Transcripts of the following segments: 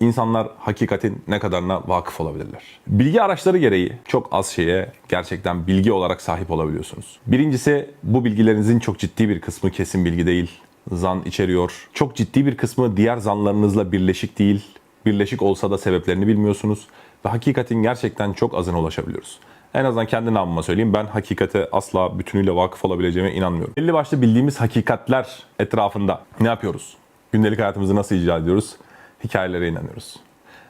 insanlar hakikatin ne kadarına vakıf olabilirler? Bilgi araçları gereği çok az şeye gerçekten bilgi olarak sahip olabiliyorsunuz. Birincisi bu bilgilerinizin çok ciddi bir kısmı kesin bilgi değil. Zan içeriyor. Çok ciddi bir kısmı diğer zanlarınızla birleşik değil. Birleşik olsa da sebeplerini bilmiyorsunuz. Ve hakikatin gerçekten çok azına ulaşabiliyoruz. En azından kendi namıma söyleyeyim. Ben hakikate asla bütünüyle vakıf olabileceğime inanmıyorum. Belli başlı bildiğimiz hakikatler etrafında ne yapıyoruz? Gündelik hayatımızı nasıl icra ediyoruz? Hikayelere inanıyoruz.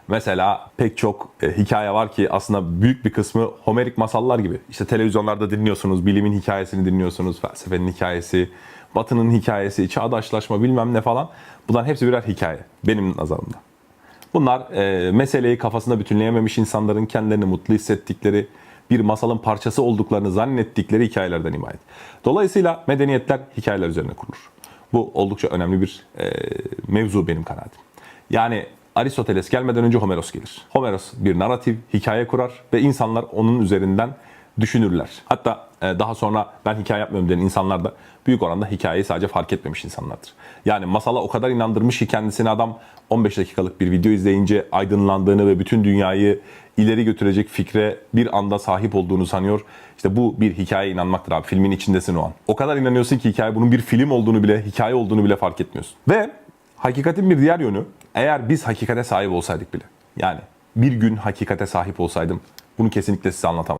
Mesela pek çok e, hikaye var ki aslında büyük bir kısmı Homerik masallar gibi. İşte televizyonlarda dinliyorsunuz, bilimin hikayesini dinliyorsunuz, felsefenin hikayesi, batının hikayesi, çağdaşlaşma bilmem ne falan. Bunların hepsi birer hikaye benim nazarımda. Bunlar e, meseleyi kafasında bütünleyememiş insanların kendilerini mutlu hissettikleri, bir masalın parçası olduklarını zannettikleri hikayelerden ibaret. Dolayısıyla medeniyetler hikayeler üzerine kurulur. Bu oldukça önemli bir e, mevzu benim kanaatim. Yani Aristoteles gelmeden önce Homeros gelir. Homeros bir narratif, hikaye kurar ve insanlar onun üzerinden düşünürler. Hatta e, daha sonra ben hikaye yapmıyorum diyen insanlar da büyük oranda hikayeyi sadece fark etmemiş insanlardır. Yani masala o kadar inandırmış ki kendisini adam 15 dakikalık bir video izleyince aydınlandığını ve bütün dünyayı ileri götürecek fikre bir anda sahip olduğunu sanıyor. İşte bu bir hikayeye inanmaktır abi. Filmin içindesin o an. O kadar inanıyorsun ki hikaye bunun bir film olduğunu bile, hikaye olduğunu bile fark etmiyorsun. Ve hakikatin bir diğer yönü eğer biz hakikate sahip olsaydık bile. Yani bir gün hakikate sahip olsaydım bunu kesinlikle size anlatamam.